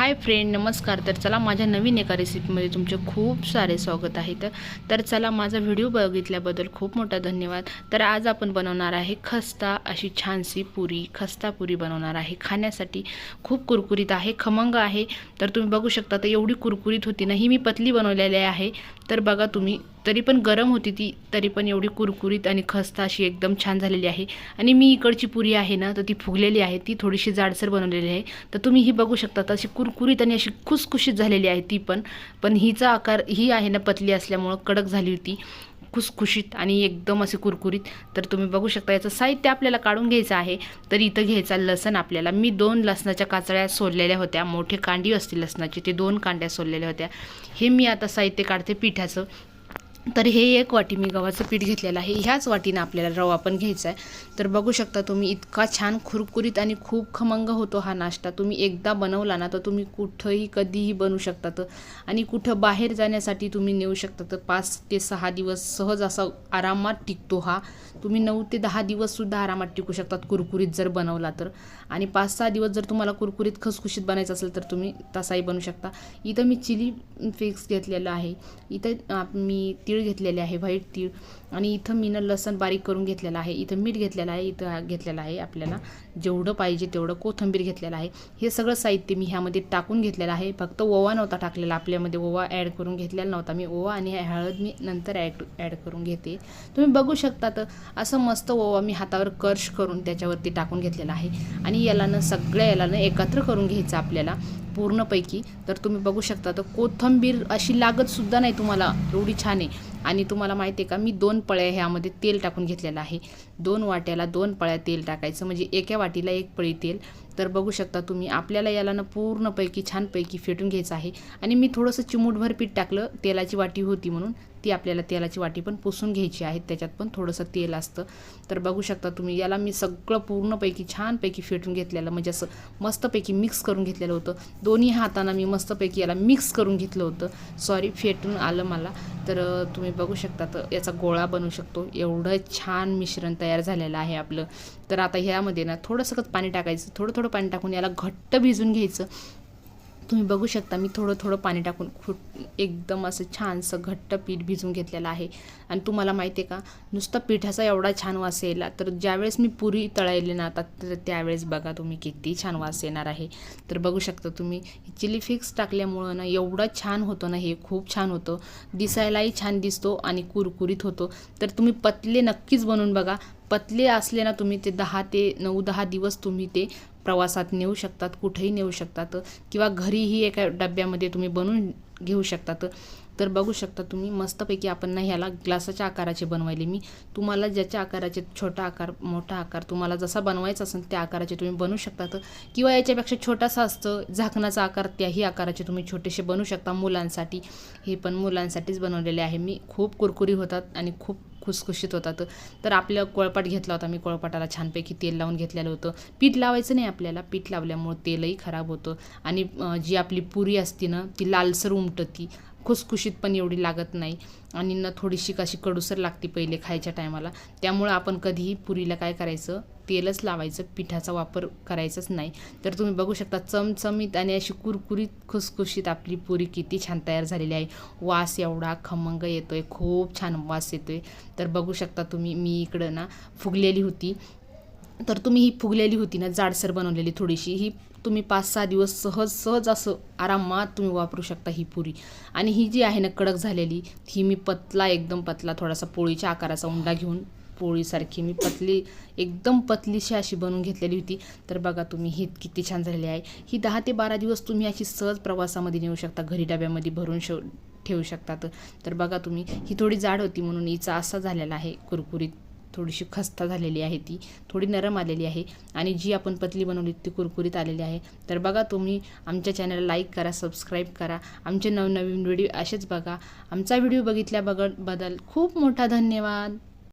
Hi friend नमस्कार. तर चला माझ्या नवीन एका रेसिपीमध्ये तुमचे खूप सारे स्वागत आहे. तर तर चला माझा व्हिडिओ बघितल्याबद्दल खूप मोठा धन्यवाद. तर आज आपण बनवणार आहे खस्ता अशी छानशी पुरी. खस्ता पुरी बनवणार आहे. खाण्यासाठी खूप कुरकुरीत आहे खमंग आहे. तर तुम्ही बघू शकता तर एवढी कुरकुरीत होती ना ही मी पतली बनवलेली आहे. तर बघा तुम्ही तरी पण गरम होती ती तरी पण एवढी कुरकुरीत आणि खस्ता अशी एकदम छान झालेली आहे. आणि मी इकडची पुरी आहे ना तर ती फुगलेली आहे. ती थोडीशी जाडसर बनवलेली आहे. तर तुम्ही ही बघू शकता तर अशी कुरकुरीत आणि अशी खुसखुशीत झालेली आहे ती पण. पण हिचा आकार ही आहे ना पतली असल्यामुळं कडक झाली होती. खुसखुशीत आणि एकदम असे कुरकुरीत. तर तुम्ही बघू शकता याचं साहित्य आपल्याला काढून घ्यायचं आहे. तर इथं घ्यायचा लसण आपल्याला. मी दोन लसणाच्या काचळ्या सोललेल्या होत्या. मोठे कांडी असतील लसणाची ते दोन कांड्या सोललेल्या होत्या. हे मी आता साहित्य काढते पिठाचं. तर हे एक वाटी मी गव्हाचं पीठ घेतलेलं आहे. ह्याच वाटीनं आपल्याला रवा पण घ्यायचा आहे. तर बघू शकता तुम्ही इतका छान खुरकुरीत आणि खूप खमंग होतो हा नाश्ता. तुम्ही एकदा बनवला ना तर तुम्ही कुठंही कधीही बनवू शकतात आणि कुठं बाहेर जाण्यासाठी तुम्ही नेऊ शकता. तर पाच ते सहा दिवस सहज असा आरामात टिकतो हा. तुम्ही नऊ ते दहा दिवससुद्धा आरामात टिकू शकतात कुरकुरीत जर बनवला तर. आणि पाच सहा दिवस जर तुम्हाला कुरकुरीत खसखुशीत बनायचं असेल तर तुम्ही तसाही बनवू शकता. इथं मी चिली फिक्स घेतलेलं आहे. इथं मी तीळ घेतलेले आहे व्हाईट तीळ. आणि इथं मी लसण बारीक करून घेतलेलं आहे इथं मीठ घेतलेलं आहे इथं घेतलेला घेतलेलं आहे आपल्याला. जेवढं पाहिजे तेवढं कोथंबीर घेतलेलं आहे. हे सगळं साहित्य मी ह्यामध्ये टाकून घेतलेलं आहे. फक्त ओवा नव्हता टाकलेला आपल्यामध्ये. ओवा ॲड करून घेतलेला नव्हता मी. ओवा आणि हळद मी नंतर ॲड ॲड करून घेते. तुम्ही बघू शकता तर असं मस्त ओवा मी हातावर कर्श करून त्याच्यावरती टाकून घेतलेला आहे. आणि यालानं सगळ्या यालानं एकत्र करून घ्यायचं आपल्याला पूर्णपैकी. तर तुम्ही बघू शकता तर कोथंबीर अशी लागतसुद्धा नाही तुम्हाला. एवढी छान आहे. आणि तुम्हाला माहिती आहे का? मी दोन पळ्या ह्यामध्ये तेल टाकून घेतलेलं आहे. दोन वाट्याला दोन पळ्या तेल टाकायचं. म्हणजे एका वाटीला एक पळी तेल तर बघू शकता तुम्ही आपल्याला याला ना पूर्णपैकी छानपैकी फेटून घ्यायचं आहे. आणि मी थोडंसं चिमूटभर पीठ टाकलं तेलाची वाटी होती म्हणून. ती आपल्याला तेलाची वाटी पण पुसून घ्यायची आहे त्याच्यात पण थोडंसं तेल असतं. तर बघू शकता तुम्ही याला मी सगळं पूर्णपैकी छानपैकी फेटून घेतलेलं म्हणजे असं मस्तपैकी मिक्स करून घेतलेलं होतं. दोन्ही हातांना मी मस्तपैकी याला मिक्स करून घेतलं होतं. सॉरी फेटून आलं मला. तर तुम्ही बघू शकता तर याचा गोळा बनवू शकतो. एवढं छान मिश्रण तयार झालेलं आहे आपलं. तर आता ह्यामध्ये ना थोडंसंच पाणी टाकायचं. थोडं थोडं पाणी टाकून याला घट्ट भिजून घ्यायचं. तुम्ही बघू शकता मी थोडं थोडं पाणी टाकून खूप एकदम असं छानसं घट्ट पीठ भिजून घेतलेलं आहे. आणि तुम्हाला माहिती आहे का नुसतं पिठाचा एवढा छान वास यायला तर ज्यावेळेस मी पुरी तळायली ना आता तर त्यावेळेस बघा तुम्ही किती छान वास येणार आहे. तर बघू शकता तुम्ही चिली फिक्स टाकल्यामुळं ना एवढं छान होतं ना हे खूप छान होतं. दिसायलाही छान दिसतो आणि कुरकुरीत होतो. तर तुम्ही पतले नक्कीच बनवून बघा. पतले असले ना तुम्ही ते दहा ते नऊ दहा दिवस तुम्ही ते प्रवासात नेऊ शकतात कुठेही नेऊ शकतात किंवा घरीही एका डब्यामध्ये तुम्ही बनवून घेऊ शकतात. तर बघू शकता तुम्ही मस्तपैकी आपण ना ह्याला ग्लासाच्या आकाराचे बनवायले. मी तुम्हाला ज्याच्या आकाराचे छोटा आकार मोठा आकार तुम्हाला जसा बनवायचा असेल त्या आकाराचे तुम्ही बनवू शकतात. किंवा याच्यापेक्षा छोटासा असतं झाकणाचा आकार त्याही आकाराचे तुम्ही छोटेसे बनवू शकता मुलांसाठी. हे पण मुलांसाठीच बनवलेले आहे. मी खूप कुरकुरी होतात आणि खूप खुसखुशीत होतात तर आपलं कोळपाट घेतला होता. मी कोळपाटाला छानपैकी तेल लावून घेतलेलं होतं. पीठ लावायचं नाही आपल्याला. पीठ लावल्यामुळं तेलही खराब होतं. आणि जी आपली पुरी असते ना ती लालसर उमटती. खुसखुशीत पण एवढी लागत नाही. आणि ना थोडीशी कशी कडूसर लागते पहिले खायच्या टायमाला. त्यामुळं आपण कधीही पुरीला काय करायचं तेलच लावायचं पिठाचा वापर करायचाच नाही. तर तुम्ही बघू शकता चमचमीत आणि अशी कुरकुरीत खुसखुशीत आपली पुरी किती छान तयार झालेली आहे. वास एवढा खमंग येतो आहे खूप छान वास येतो आहे तर बघू शकता तुम्ही मी इकडं ना फुगलेली होती. तर तुम्ही ही फुगलेली होती ना जाडसर बनवलेली थोडीशी ही तुम्ही पाच सहा दिवस सहज सहज असं आरामात तुम्ही वापरू शकता ही पुरी. आणि ही जी आहे ना कडक झालेली ही मी पतला एकदम पतला थोडासा पोळीच्या आकाराचा उंडा घेऊन पोळीसारखी. मी पतली एकदम पतलीशी अशी बनवून घेतलेली होती. तर बघा तुम्ही ही किती छान झालेली आहे. ही दहा ते बारा दिवस तुम्ही अशी सहज प्रवासामध्ये नेऊ शकता. घरी डब्यामध्ये भरून शेव ठेवू शकतात. तर बघा तुम्ही ही थोडी जाड होती म्हणून हिचा असा झालेला आहे. कुरकुरीत थोडीशी खस्ता झालेली आहे ती. थोडी नरम आलेली आहे. आणि जी आपण पतली बनवली ती कुरकुरीत आलेली आहे. तर बघा तुम्ही आमच्या चॅनलला लाईक करा सबस्क्राईब करा. आमचे नवनवीन व्हिडिओ असेच बघा. आमचा व्हिडिओ बघितल्या बदल खूप मोठा धन्यवाद.